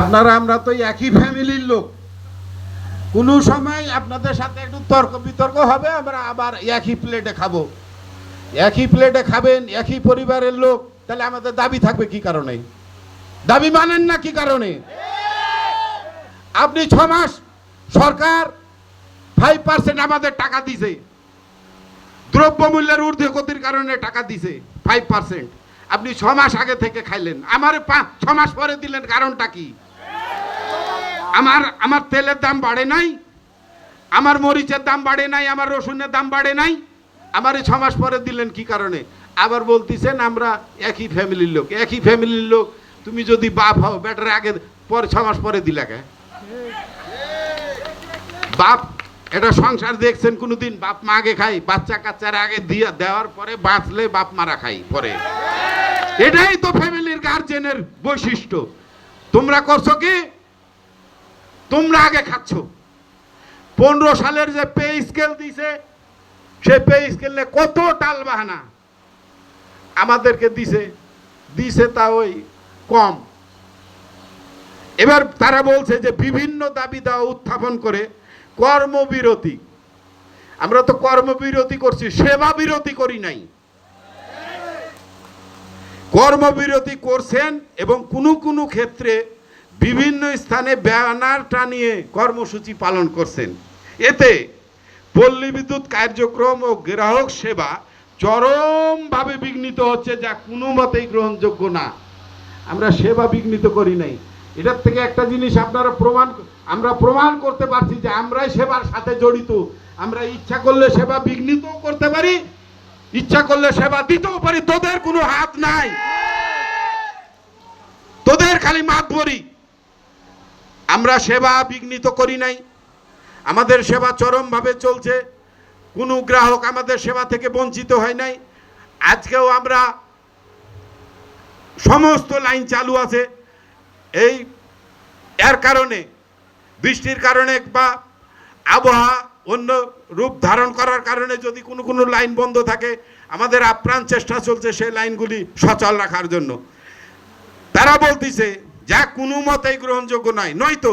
আপনারা, আমরা তো একই ফ্যামিলির লোক। কোনো সময় আপনাদের সাথে একটু তর্ক বিতর্ক হবে, আমরা আবার একই প্লেটে খাব। একই প্লেটে খাবেন, একই পরিবারের লোক, তাহলে আমাদের দাবি থাকবে কি কারণে? দাবি মানেন না কি কারণে? আপনি ছ মাস সরকার ফাইভ পার্সেন্ট আমাদের টাকা দিছে। দ্রব্যমূল্যের ঊর্ধ্বগতির কারণে টাকা দিছে ফাইভ পার্সেন্ট আপনি ছ মাস আগে থেকে খাইলেন। আমার ছ মাস পরে দিলেন, কারণটা কি? আমার আমার তেলের দাম বাড়ে নাই, আমার মরিচের দাম বাড়ে নাই, আমার রসুনের দাম বাড়ে নাই, আমার এই ছ মাস পরে দিলেন কি কারণে? আবার বলতেছেন, আমরা একই ফ্যামিলির লোক, একই ফ্যামিলির লোক, তুমি যদি বাপ হও, বেটার আগে পরে ছ মাস পরে দিলে কে? বাপ, এটা সংসার দেখছেন কোনোদিন? বাপ মা আগে খাই বাচ্চা কাচ্চারা আগে দিয়ে দেওয়ার পরে বাঁচলে বাপ মারা খাই পরে। এটাই তো ফ্যামিলির গার্জেনের বৈশিষ্ট্য। তোমরা করছ কি? তোমরা আগে খাচ্ছ। পনেরো সালের যে পে স্কেল দিছে সে পে স্কেলে কত টাল বাহানা আমাদেরকে দিছে দিছে তা ওই কম। এবার তারা বলছে যে বিভিন্ন দাবি দেওয়া উত্থাপন করে কর্মবিরতি। আমরা তো কর্মবিরতি করছি, সেবা বিরতি করি নাই। কর্মবিরতি করছেন এবং কোনো কোনো ক্ষেত্রে বিভিন্ন স্থানে ব্যানার টানিয়ে কর্মসূচি পালন করছেন। এতে পল্লী বিদ্যুৎ কার্যক্রম ও গ্রাহক সেবা চরমভাবে বিঘ্নিত হচ্ছে যা কোনো মতেই গ্রহণযোগ্য না। আমরা সেবা বিঘ্নিত করি নাই। এটার থেকে একটা জিনিস আপনারা প্রমাণ, আমরা প্রমাণ করতে পারছি যে আমরাই সেবার সাথে জড়িত। আমরা ইচ্ছা করলে সেবা বিঘ্নিতও করতে পারি ইচ্ছা করলে সেবা, দিতেও পারি, তোদের কোনো হাত নাই। তোদের খালি মাত ভরি আমরা সেবা বিঘ্নিত করি নাই। আমাদের সেবা চরমভাবে চলছে। কোনো গ্রাহক আমাদের সেবা থেকে বঞ্চিত হয় নাই। আজকেও আমরা সমস্ত লাইন চালু আছে। এই, এর কারণে, বৃষ্টির কারণে বা আবহাওয়া অন্য রূপ ধারণ করার কারণে যদি কোনো কোনো লাইন বন্ধ থাকে, আমাদের আপ্রাণ চেষ্টা চলছে সেই লাইনগুলি সচল রাখার জন্য। তারা বলতেছে, যা কোনো মতেই গ্রহণযোগ্য নয়, নয়তো